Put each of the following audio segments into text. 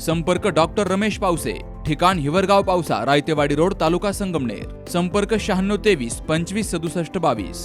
संपर्क डॉक्टर रमेश पावसे ठिकाण हिवरगाव पावसा रायतेवाडी रोड तालुका संगमनेर. संपर्क शहाण्णव तेवीस पंचवीस सदुसष्ट बावीस.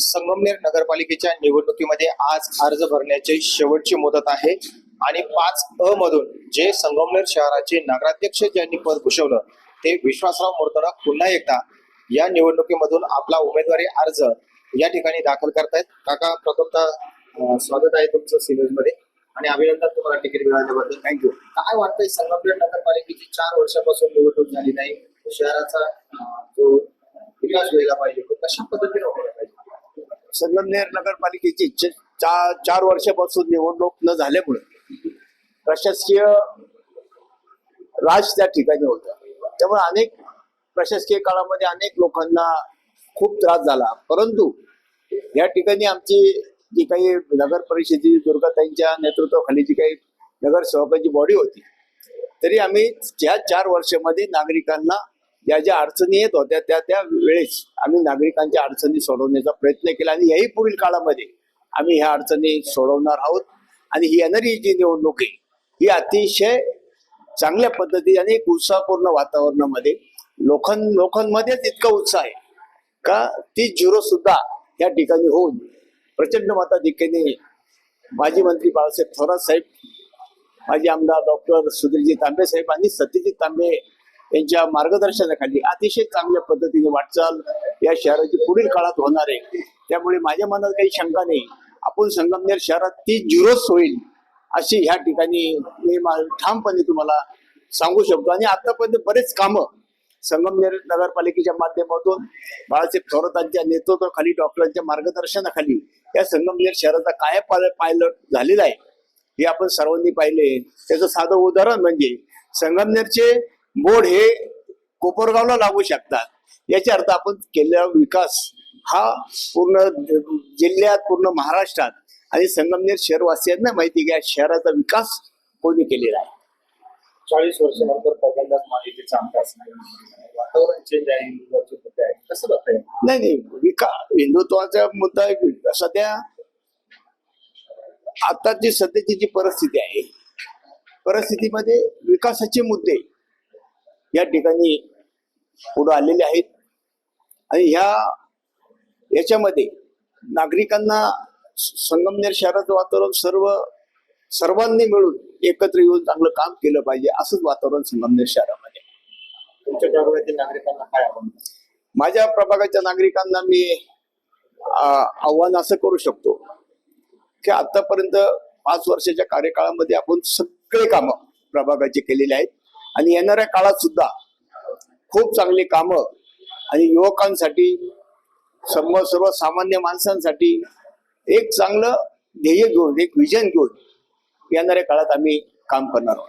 संगमनेर नगरपालिकेच्या निवडणुकीमध्ये आज अर्ज भरण्याची शेवटची मुदत आहे आणि पाच अ मधून जे संगमनेर शहराचे नगराध्यक्ष ज्यांनी पद भूषवलं ते विश्वासराव मोरतडा पुन्हा एकदा या निवडणुकीमधून आपला उमेदवारी अर्ज या ठिकाणी दाखल करतायत. काका प्रथमतः स्वागत आहे तुमचं सिनियरमध्ये आणि अभिनंदन तुम्हाला तिकीट मिळाल्याबद्दल. थँक्यू काय वाटतंय संगमनेर नगरपालिकेची चार वर्षापासून निवडणूक झाली नाही? शहराचा जो विकास व्हायला पाहिजे तो कशा पद्धतीने व्हायला पाहिजे? संगमनेर नगरपालिकेची चार चा- चार वर्षापासून निवडणूक न झाल्यामुळे प्रशासकीय राज त्या ठिकाणी होतं. त्यामुळे अनेक प्रशासकीय काळामध्ये अनेक लोकांना खूप त्रास झाला. परंतु या ठिकाणी आमची जी काही नगर परिषदेची दुर्गाताईंच्या नेतृत्वाखाली जी काही नगर नगरसेवकांची बॉडी होती तरी आम्ही ज्या चार वर्षामध्ये नागरिकांना ज्या ज्या अडचणी येत होत्या त्या त्या वेळेस आम्ही नागरिकांच्या अडचणी सोडवण्याचा प्रयत्न केला आणि याही पुढील काळामध्ये आम्ही ह्या अडचणी सोडवणार आहोत. आणि ही येणारी जी निवडणूक आहे ही अतिशय चांगल्या पद्धतीने आणि एक उत्साहपूर्ण वातावरणामध्ये लोकां लोकांमध्येच इतका उत्साह आहे का ती झिरो सुद्धा या ठिकाणी होऊन प्रचंड मताधिक्याने माजी मंत्री बाळासाहेब थोरात साहेब माजी आमदार डॉक्टर सुधीरजी तांबे साहेब आणि सत्यजित तांबे यांच्या मार्गदर्शनाखाली अतिशय चांगल्या पद्धतीने वाटचाल या शहराची पुढील काळात होणार आहे. त्यामुळे माझ्या मनात काही शंका नाही. आपण संगमनेर शहरात ती झिरोच होईल अशी ह्या ठिकाणी मी ठामपणे तुम्हाला सांगू शकतो. आणि आतापर्यंत बरेच कामं संगमनेर नगरपालिकेच्या माध्यमातून बाळासाहेब थोरातांच्या नेतृत्वाखाली डॉक्टरांच्या मार्गदर्शनाखाली या संगमनेर शहराचा काय पायलट झालेला आहे. हे आपण सर्वांनी पाहिले. त्याचं साधं उदाहरण म्हणजे संगमनेरचे बोर्ड हे कोपरगावला लागू शकतात. याचा अर्थ आपण केलेला विकास हा पूर्ण जिल्ह्यात पूर्ण महाराष्ट्रात आणि संगमनेर शहरवासियांना माहिती की या शहराचा विकास कोणी केलेला आहे. चाळीस वर्षानंतर पहिल्यांदाच माहिती आमदार असणार वातावरण चेंज आहे हिंदुत्वाचे मुद्दे आहे कसं आहे नाही नाही विका हिंदुत्वाचा मुद्दा एक सध्या आताची सध्याची जी परिस्थिती आहे परिस्थितीमध्ये विकासाचे मुद्दे या ठिकाणी पुढे आलेले आहेत. आणि ह्या याच्यामध्ये नागरिकांना संगमनेर शहराचं वातावरण सर्व सर्वांनी मिळून एकत्र येऊन चांगलं काम केलं पाहिजे असंच वातावरण संगमनेर शहरामध्ये. तुमच्या प्रभागातील नागरिकांना काय माझ्या प्रभागाच्या नागरिकांना मी आव्हान असं करू शकतो की आतापर्यंत पाच वर्षाच्या कार्यकाळामध्ये आपण सगळे कामं प्रभागाचे केलेले आहेत. आणि येणाऱ्या काळात सुद्धा खूप चांगली कामं आणि युवकांसाठी सर्व सर्वसामान्य माणसांसाठी एक चांगलं ध्येय घेऊन एक विजन घेऊन येणाऱ्या काळात आम्ही काम करणार आहोत.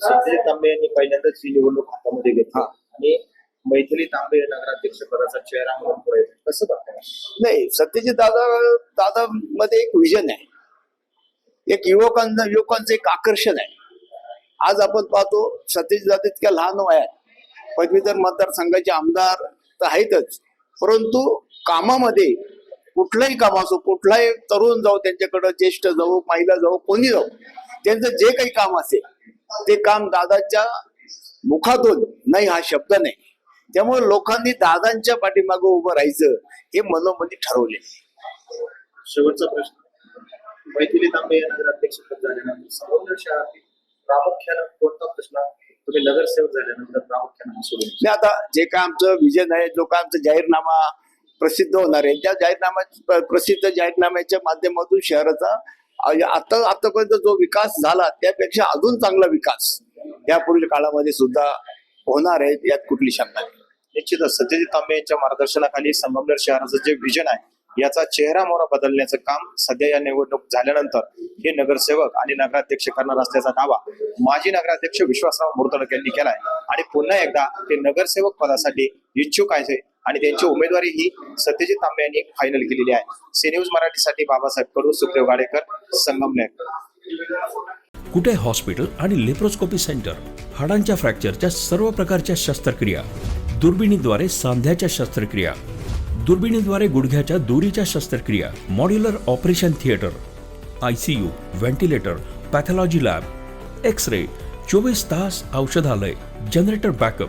सत्यजित तांबे यांनी पहिल्यांदाच ही निवडणूक हातामध्ये घेतली. आणि मैथिली तांबे नगराध्यक्ष पदाचा चेहरा म्हणून पुढे. कसं बघताय? नाही सत्यजित दादा दादा मध्ये एक विजन आहे. एक युवकांना युवकांचं एक आकर्षण आहे. आज आपण पाहतो सत्यजित दादा इतक्या लहान वयात. पदवीधर मतदारसंघाचे आमदार तर आहेतच. परंतु कामामध्ये कुठलंही काम असो कुठलाही तरुण जाऊ त्यांच्याकडं ज्येष्ठ जाऊ महिला जाऊ कोणी जाऊ त्यांचं जे काही काम असेल ते काम दादाच्या मुखातून नाही हा शब्द नाही. त्यामुळे लोकांनी दादांच्या पाठीमागे उभं राहायचं हे मनोमनी ठरवले. शेवटचा प्रश्न. मैथिली तांबे या नगराध्यक्ष पद झाल्यानंतर शहरातील प्रामुख्यानं कोणता प्रश्न तुम्ही नगरसेवक झाल्यानंतर प्रामुख्यानं सोडून आता जे काय आमचं विजन आहे जो काय आमचा जाहीरनामा प्रसिद्ध होणार आहे. त्या जाहीरनाम्या प्रसिद्ध जाहीरनाम्याच्या माध्यमातून शहराचा आता आतापर्यंत जो विकास झाला त्यापेक्षा अजून चांगला विकास या पुढील काळामध्ये सुद्धा होणार आहे यात कुठली शंका नाही. निश्चितच सत्यजित तांबे यांच्या मार्गदर्शनाखाली संगमनेर शहराचं जे विजन आहे याचा चेहरा मोहरा बदलण्याचं काम सध्या या निवडणूक झाल्यानंतर हे नगरसेवक आणि नगराध्यक्ष करणार असल्याचा दावा माजी नगराध्यक्ष विश्वासराव मुर्तडक यांनी केलाय. आणि पुन्हा एकदा ते नगरसेवक पदासाठी इच्छुक आहे आणि त्यांची उमेदवारी ही सत्यजित तांबे यांनी फायनल केलेली आहे. सी न्यूज मराठीसाठी बाबासाहेब कडू सुखदेव गाडेकर संगमनेर कुठे हॉस्पिटल आणि लेप्रोस्कोपी सेंटर? हाडांच्या फ्रॅक्चरच्या सर्व प्रकारच्या शस्त्रक्रिया. दुर्बिणीद्वारे सांध्याच्या शस्त्रक्रिया. दुर्बिणीद्वारे गुडघ्याच्या दोरीच्या शस्त्रक्रिया. Modular operation theatre. I C U ventilator pathology lab. X ray चोवीस तास औषधालय. Generator backup.